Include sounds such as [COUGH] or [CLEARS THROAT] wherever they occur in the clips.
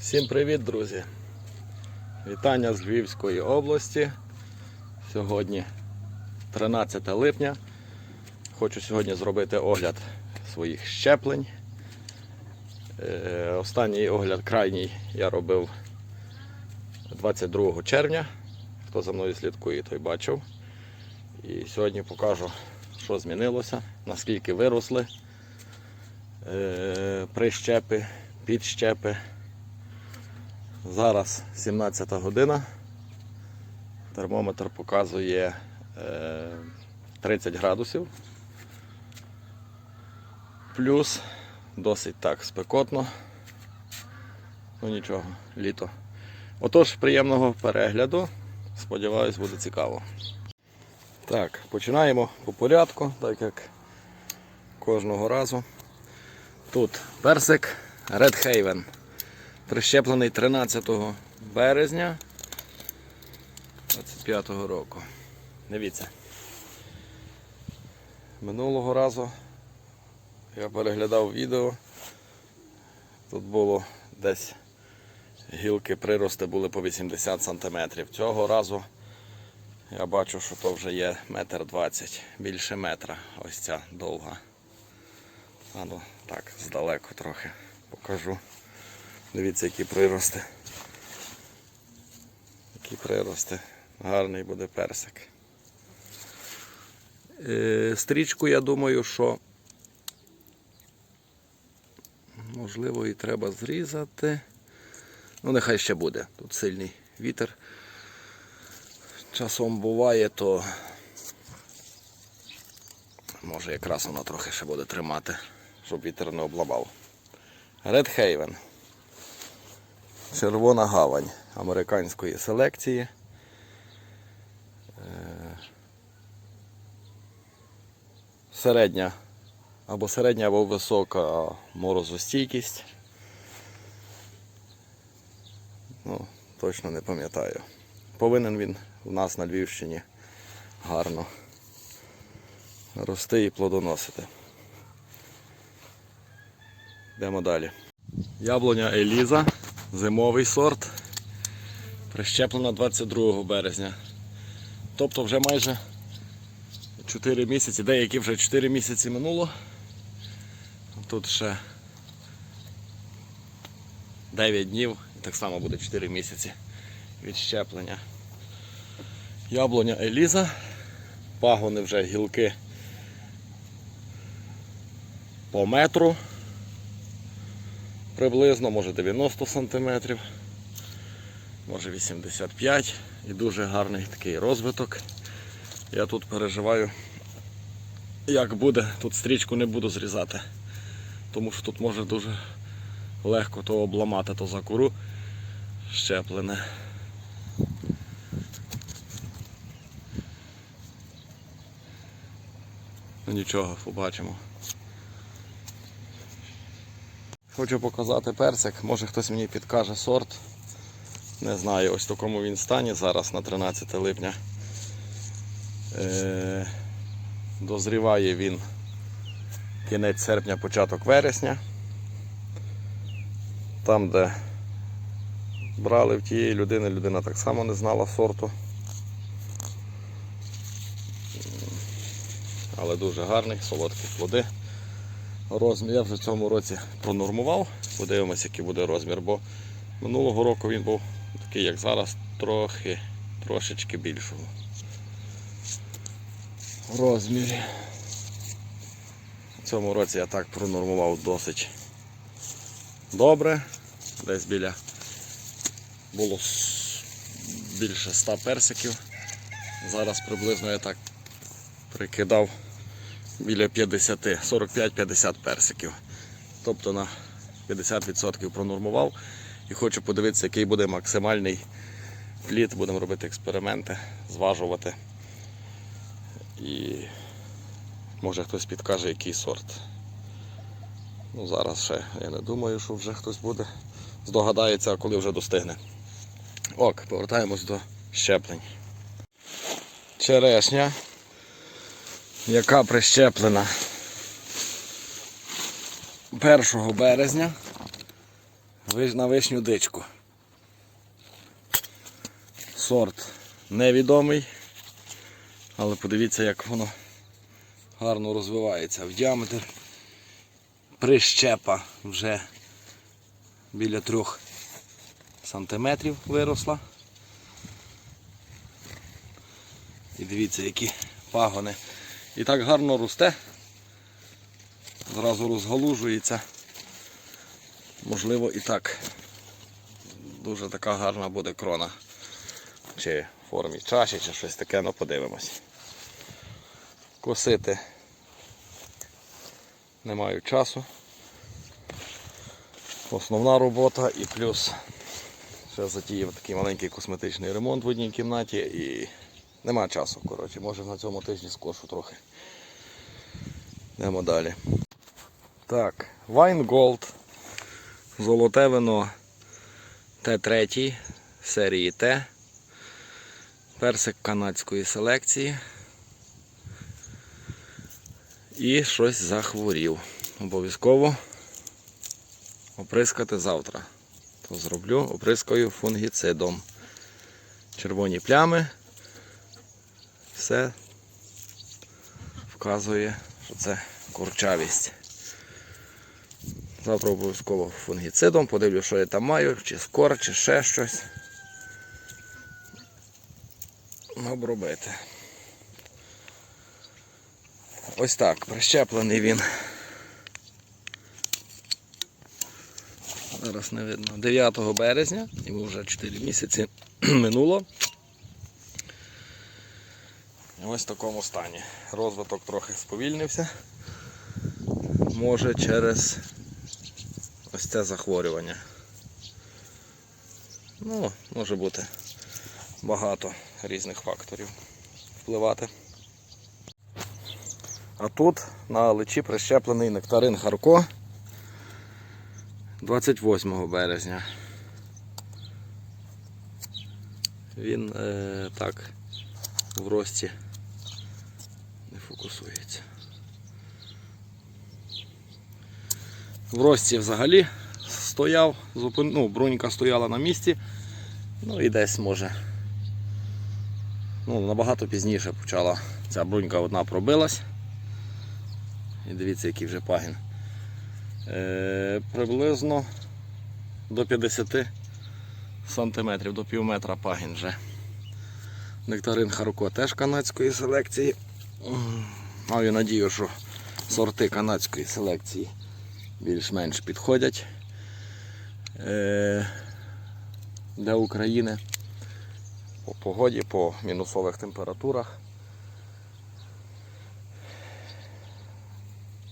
Всім привіт, друзі! Вітання з Львівської області. Сьогодні 13 липня. Хочу сьогодні зробити огляд своїх щеплень. Е, Останній огляд крайній я робив 22 червня. Хто за мною слідкує, той бачив. І сьогодні покажу, що змінилося, наскільки виросли е, прищепи, підщепи. Зараз 17 година. Термометр показує е, 30 градусів. Плюс досить так спекотно. Ну нічого, літо. Отож, приємного перегляду. Сподіваюсь, буде цікаво. Так, починаємо по порядку, так як кожного разу. Тут персик Red Haven. Прищеплений 13 березня 25 року. Дивіться. Минулого разу я переглядав відео. Тут було десь гілки прирости були по 80 см. Цього разу я бачу, що то вже є метр двадцять, більше метра. Ось ця довга. А ну так, здалеку трохи покажу. Дивіться, які прирости. Які прирости. Гарний буде персик. Е, стрічку, я думаю, що можливо і треба зрізати. Ну, нехай ще буде. Тут сильний вітер. Часом буває, то може якраз воно трохи ще буде тримати, щоб вітер не обламав. Haven. Червона гавань американської селекції. Е, Середня або середня, або висока морозостійкість. Ну, точно не пам'ятаю. Повинен він у нас на Львівщині гарно рости і плодоносити. Йдемо далі. Яблуня Еліза, зимовий сорт, прищеплена 22 березня. Тобто вже майже 4 місяці, деякі вже 4 місяці минуло. Тут ще 9 днів, і так само буде 4 місяці від щеплення. Яблуня Еліза, пагони вже гілки по метру приблизно, може 90 см, може 85 і дуже гарний такий розвиток. Я тут переживаю, як буде, тут стрічку не буду зрізати, тому що тут може дуже легко то обламати, то за кору щеплене. Ну нічого, побачимо. Хочу показати персик, може хтось мені підкаже сорт. Не знаю, ось в такому він стані зараз на 13 липня. Е, дозріває він кінець серпня, початок вересня. Там, де брали в тієї людини, людина так само не знала сорту. Але дуже гарний, солодкі плоди. Розмір я вже в цьому році пронормував. Подивимося, який буде розмір, бо минулого року він був такий, як зараз, трохи, трошечки більшого. В розмірі. В цьому році я так пронормував досить добре. Десь біля було більше 100 персиків. Зараз приблизно я так прикидав біля 50, 45-50 персиків. Тобто на 50% пронормував і хочу подивитися, який буде максимальний плід. Будемо робити експерименти, зважувати. І може хтось підкаже, який сорт. Ну, зараз ще я не думаю, що вже хтось буде. Здогадається, коли вже достигне. Ок, повертаємось до щеплень. Черешня яка прищеплена 1 березня. На вишню дичку. Сорт невідомий, але подивіться, як воно гарно розвивається. В діаметр прищепа вже біля трьох сантиметрів виросла. І дивіться, які пагони. І так гарно росте. Зразу розгалужується. Можливо і так. Дуже така гарна буде крона. Чи в формі чаші, чи щось таке, ну подивимось. Косити не маю часу. Основна робота і плюс ще затіяв такий маленький косметичний ремонт в одній кімнаті і нема часу, коротше, може на цьому тижні скошу трохи. Йдемо далі. Так, Wine Gold. Золоте вино Т3 серії Т. Персик канадської селекції. І щось захворів. Обов'язково оприскати завтра. То зроблю, оприскаю фунгіцидом. Червоні плями. Все вказує, що це курчавість. Завтра обов'язково фунгіцидом, подивлю, що я там маю, чи скор, чи ще щось. Обробити. Ось так, прищеплений він. Зараз не видно. 9 березня, йому вже 4 місяці [CLEARS THROAT] минуло. Ось в такому стані. Розвиток трохи сповільнився. Може через ось це захворювання. Ну, може бути багато різних факторів впливати. А тут на личі прищеплений нектарин Харко 28 березня. Він е, так в рості фокусується. В рості взагалі стояв, зупин... ну, брунька стояла на місці, ну і десь може. Ну, набагато пізніше почала ця брунька одна пробилась. І дивіться, який вже пагін. Е, приблизно до 50 сантиметрів, до пів метра пагін вже. Нектарин Харко теж канадської селекції. Маю надію, що сорти канадської селекції більш-менш підходять е, для України по погоді, по мінусових температурах.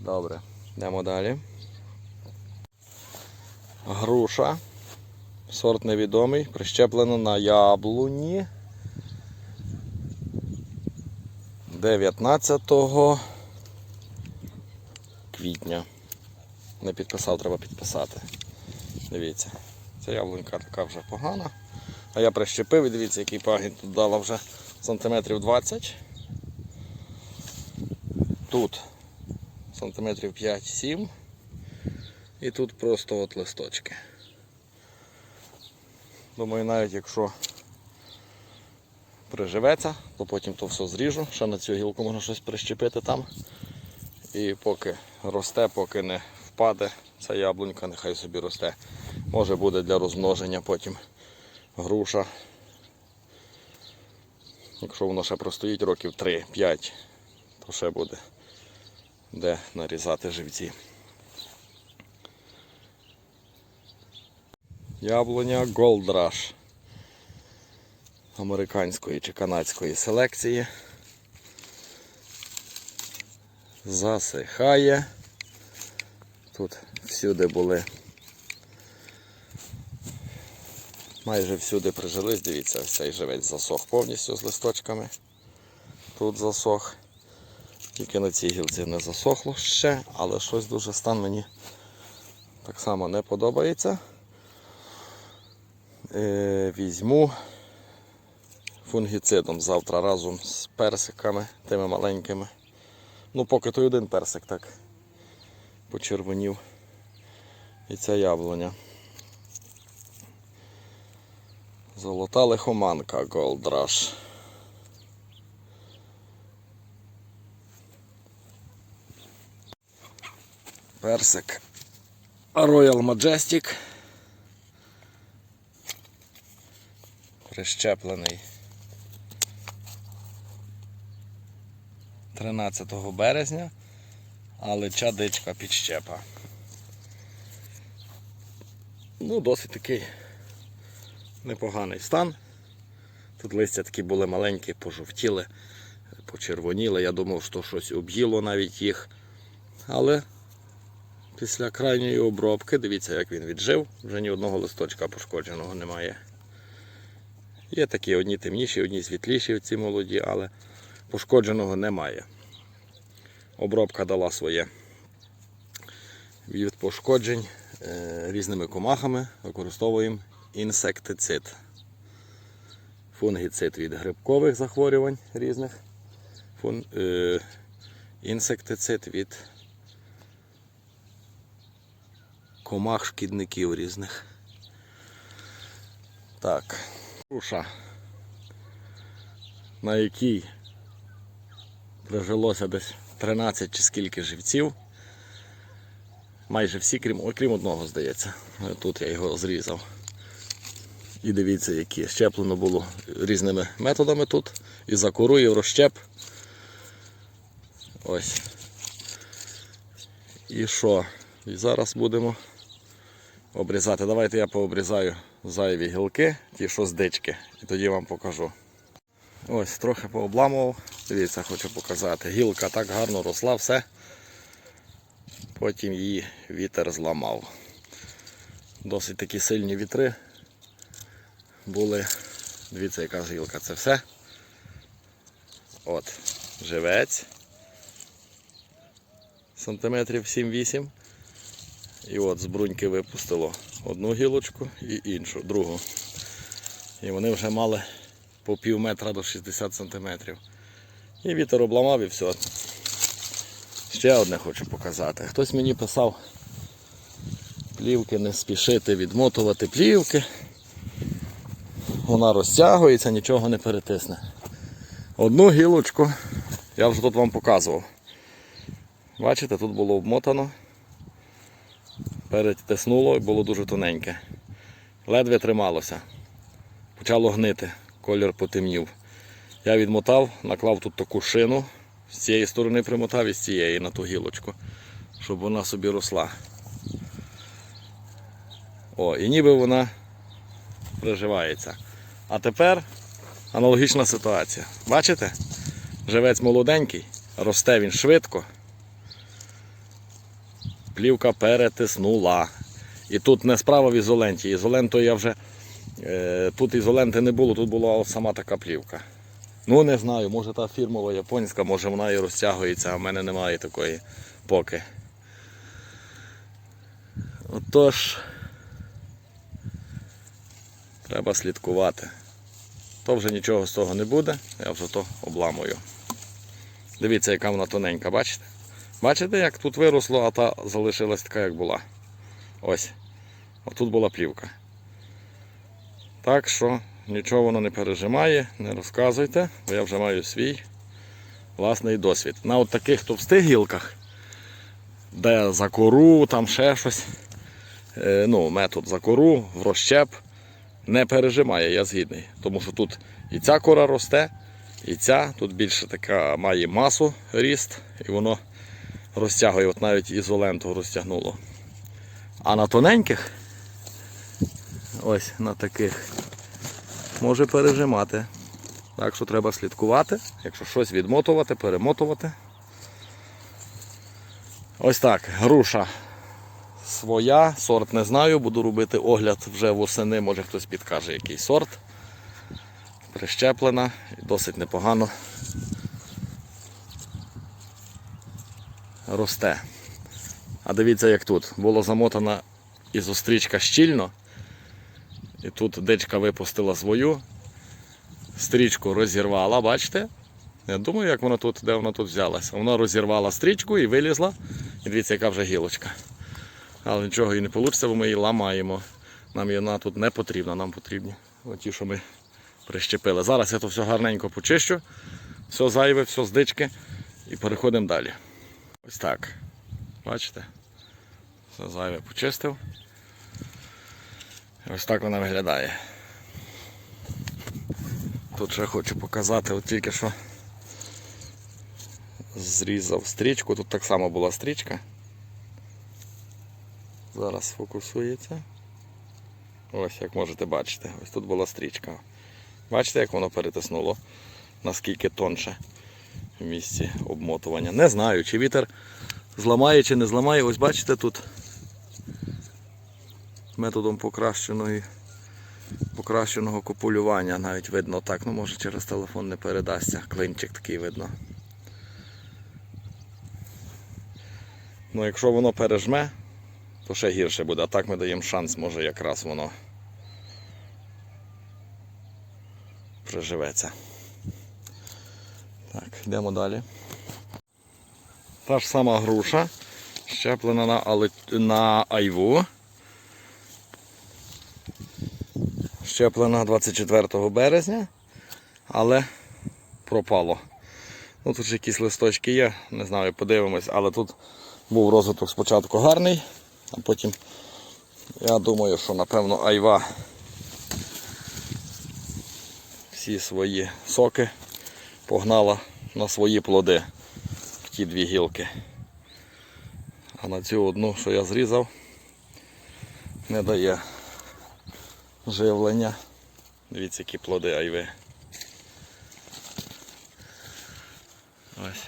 Добре, йдемо далі. Груша. Сорт невідомий, прищеплено на яблуні. 19 квітня. Не підписав, треба підписати. Дивіться, ця яблунька така вже погана. А я прищепив і дивіться, який пагін тут дала вже сантиметрів 20. Тут сантиметрів 5-7. І тут просто от листочки. Думаю, навіть якщо приживеться, то потім то все зріжу. Ще на цю гілку можна щось прищепити там. І поки росте, поки не впаде, ця яблунька нехай собі росте. Може буде для розмноження потім груша. Якщо воно ще простоїть років 3-5, то ще буде де нарізати живці. Яблуня Rush американської чи канадської селекції. Засихає. Тут всюди були. Майже всюди прижились, дивіться, цей живець засох повністю з листочками. Тут засох. Тільки на цій гілці не засохло ще, але щось дуже стан мені так само не подобається. Е, візьму фунгіцидом завтра разом з персиками, тими маленькими. Ну, поки той один персик так почервонів. І ця яблуня. Золота лихоманка Rush. Персик Royal Majestic. Прищеплений 13 березня, але чадичка підщепа. Ну, досить такий непоганий стан. Тут листя такі були маленькі, пожовтіли, почервоніли. Я думав, що щось об'їло навіть їх. Але після крайньої обробки, дивіться, як він віджив, вже ні одного листочка пошкодженого немає. Є такі одні темніші, одні світліші, ці молоді, але пошкодженого немає. Обробка дала своє від пошкоджень е, різними комахами використовуємо інсектицид. Фунгіцид від грибкових захворювань різних. Фун, е, інсектицид від комах шкідників різних. Так, груша, на якій прижилося десь 13 чи скільки живців. Майже всі, крім, окрім одного, здається. Тут я його зрізав. І дивіться, які щеплено було різними методами тут. І за кору, і в розщеп. Ось. І що? І зараз будемо обрізати. Давайте я пообрізаю зайві гілки, ті, що з дички, і тоді вам покажу. Ось, трохи пообламував. Дивіться, хочу показати. Гілка так гарно росла, все. Потім її вітер зламав. Досить такі сильні вітри були. Дивіться, яка ж гілка, це все. От, живець. Сантиметрів 7-8. І от з бруньки випустило одну гілочку і іншу, другу. І вони вже мали по пів метра до 60 сантиметрів. І вітер обламав і все. Ще одне хочу показати. Хтось мені писав плівки не спішити відмотувати плівки. Вона розтягується, нічого не перетисне. Одну гілочку я вже тут вам показував. Бачите, тут було обмотано, перетиснуло і було дуже тоненьке. Ледве трималося. Почало гнити, колір потемнів. Я відмотав, наклав тут таку шину, з цієї сторони примотав і з цієї на ту гілочку, щоб вона собі росла. О, і ніби вона приживається. А тепер аналогічна ситуація. Бачите? Живець молоденький, росте він швидко. Плівка перетиснула. І тут не справа в ізоленті. Ізоленту я вже. Е, тут ізоленти не було, тут була сама така плівка. Ну не знаю, може та фірмова японська, може вона і розтягується, а в мене немає такої поки. Отож, треба слідкувати. То вже нічого з того не буде, я вже то обламую. Дивіться, яка вона тоненька, бачите? Бачите, як тут виросло, а та залишилась така, як була. Ось. Отут була плівка. Так що нічого воно не пережимає, не розказуйте, бо я вже маю свій власний досвід. На от таких товстих гілках, де за кору, там ще щось, е, ну, метод за кору, в розщеп, не пережимає, я згідний. Тому що тут і ця кора росте, і ця, тут більше така має масу ріст, і воно розтягує, от навіть ізоленту розтягнуло. А на тоненьких, ось на таких, може пережимати. Так що треба слідкувати, якщо щось відмотувати, перемотувати. Ось так, груша своя, сорт не знаю, буду робити огляд вже восени, може хтось підкаже який сорт. Прищеплена і досить непогано росте. А дивіться, як тут. Було замотана ізострічка щільно. І тут дичка випустила свою, стрічку розірвала, бачите? Я думаю, як вона тут, де вона тут взялася. Вона розірвала стрічку і вилізла. І дивіться, яка вже гілочка. Але нічого і не вийде, бо ми її ламаємо. Нам вона тут не потрібна, нам потрібні Оті, що ми прищепили. Зараз я то все гарненько почищу, все зайве, все з дички і переходимо далі. Ось так. Бачите? Все зайве почистив. Ось так вона виглядає. Тут ще хочу показати, от тільки що зрізав стрічку. Тут так само була стрічка. Зараз фокусується. Ось як можете бачити. Ось тут була стрічка. Бачите, як воно перетиснуло? Наскільки тонше в місці обмотування. Не знаю, чи вітер зламає, чи не зламає. Ось бачите тут методом покращеної, покращеного копулювання навіть видно так. Ну може через телефон не передасться. Клинчик такий видно. Ну якщо воно пережме, то ще гірше буде. А так ми даємо шанс, може якраз воно приживеться. Так, йдемо далі. Та ж сама груша, щеплена на, на айву. Щеплена 24 березня, але пропало. Ну тут якісь листочки є, не знаю, подивимось, але тут був розвиток спочатку гарний, а потім я думаю, що напевно айва всі свої соки погнала на свої плоди в ті дві гілки. А на цю одну, що я зрізав, не дає живлення. Дивіться, які плоди айви. Ось.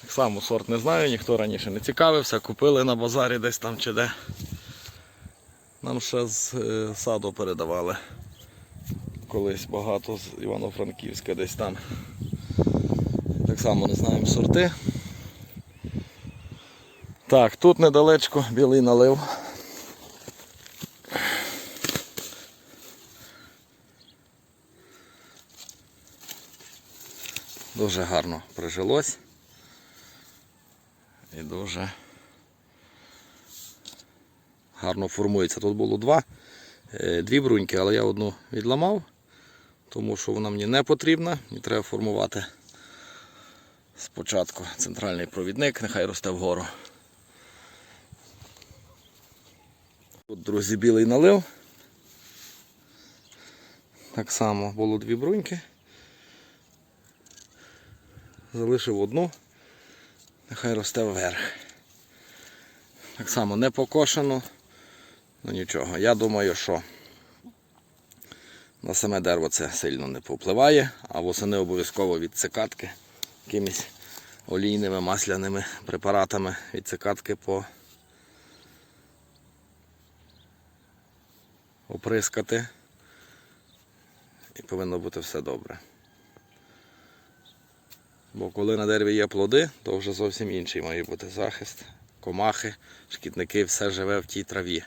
Так само сорт не знаю, ніхто раніше не цікавився, купили на базарі десь там чи де. Нам ще з е, саду передавали. Колись багато з Івано-Франківська десь там. Так само не знаємо сорти. Так, тут недалечко білий налив. Дуже гарно прижилось. І дуже гарно формується. Тут було два, е, дві бруньки, але я одну відламав, тому що вона мені не потрібна. Мені треба формувати спочатку центральний провідник, нехай росте вгору. Тут, друзі, білий налив. Так само було дві бруньки. Залишив одну, нехай росте вверх. Так само не покошено, ну нічого. Я думаю, що на саме дерево це сильно не повпливає, а восени обов'язково від цикатки якимись олійними масляними препаратами від цикатки по оприскати. І повинно бути все добре. Бо коли на дереві є плоди, то вже зовсім інший має бути захист. Комахи, шкідники, все живе в тій траві.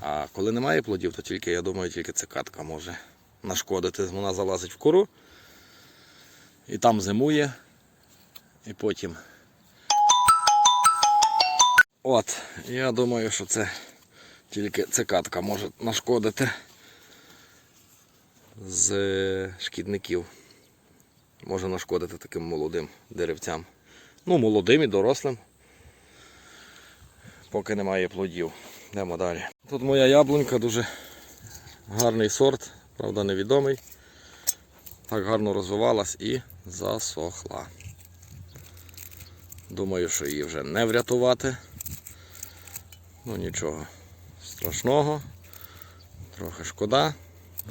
А коли немає плодів, то тільки, я думаю, тільки цикатка може нашкодити. Вона залазить в кору і там зимує. І потім. От, я думаю, що це тільки цикатка може нашкодити з шкідників може нашкодити таким молодим деревцям. Ну, молодим і дорослим, поки немає плодів. Йдемо далі. Тут моя яблунька дуже гарний сорт, правда невідомий. Так гарно розвивалась і засохла. Думаю, що її вже не врятувати. Ну нічого страшного. Трохи шкода.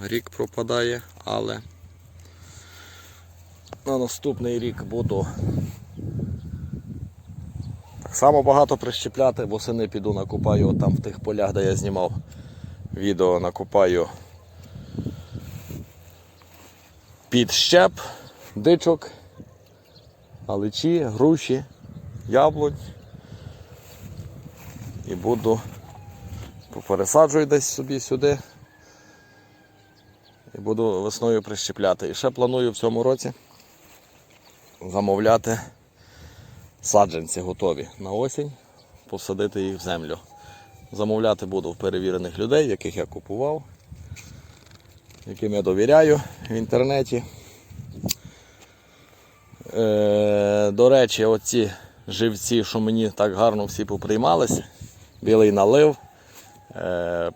Рік пропадає, але на наступний рік буду так само багато прищепляти, восени піду накопаю там в тих полях, де я знімав відео, накопаю під щеп, дичок, аличі, груші, яблунь. І буду попересаджую десь собі сюди. І буду весною прищепляти. І ще планую в цьому році замовляти саджанці готові на осінь, посадити їх в землю. Замовляти буду в перевірених людей, яких я купував, яким я довіряю в інтернеті. Е, до речі, оці живці, що мені так гарно всі поприймалися, білий налив, е,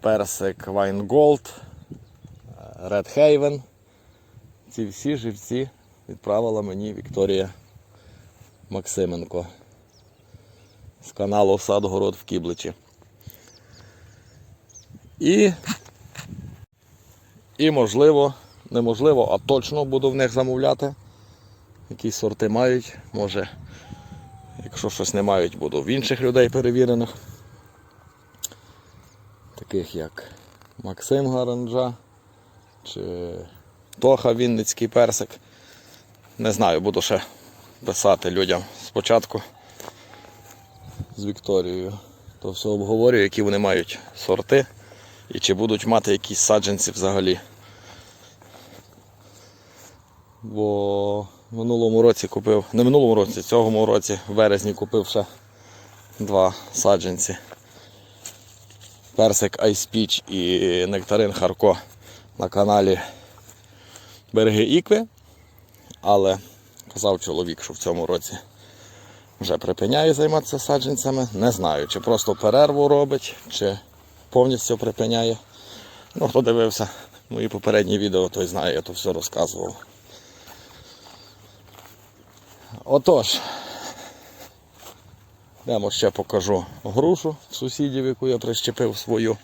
персик е, Red Haven. Ці всі живці відправила мені Вікторія Максименко з каналу Садгород в Кібличі. І, і можливо, неможливо, а точно буду в них замовляти. Які сорти мають, може, якщо щось не мають, буду в інших людей перевірених. Таких як Максим Гаранджа чи Тоха Вінницький персик. Не знаю, буду ще писати людям спочатку з Вікторією. То все обговорюю, які вони мають сорти і чи будуть мати якісь саджанці взагалі. Бо в минулому році купив, не в минулому році, цьому році в березні купив ще два саджанці. Персик Peach і Нектарин Харко на каналі Береги Ікви. Але казав чоловік, що в цьому році вже припиняє займатися саджанцями. Не знаю, чи просто перерву робить, чи повністю припиняє. Ну, хто дивився мої попередні відео, той знає, я то все розказував. Отож, йдемо ще покажу грушу сусідів, яку я прищепив свою.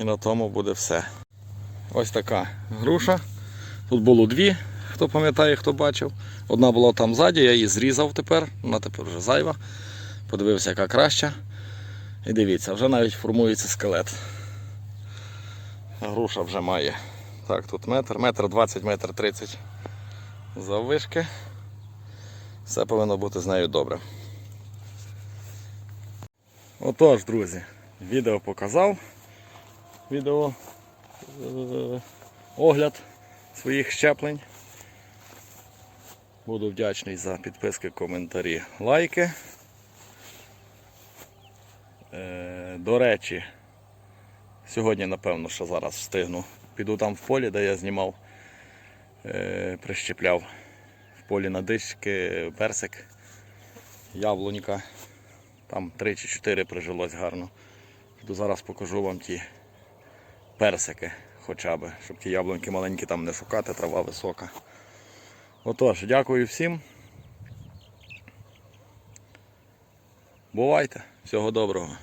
І на тому буде все. Ось така груша. Тут було дві, хто пам'ятає, хто бачив. Одна була там ззаді, я її зрізав тепер, вона тепер вже зайва. Подивився, яка краща. І дивіться, вже навіть формується скелет. Груша вже має. Так, тут метр, метр 20, метр 30 заввишки. Все повинно бути з нею добре. Отож, друзі, відео показав. Відео огляд своїх щеплень. Буду вдячний за підписки, коментарі, лайки. Е, До речі, сьогодні, напевно, що зараз встигну. Піду там в полі, де я знімав, е, прищепляв в полі на дишки персик, яблунька. Там 3 чи 4 прижилось гарно. Піду зараз покажу вам ті персики хоча б, щоб ті яблуньки маленькі там не шукати, трава висока. Отож, дякую всім. Бувайте, всього доброго.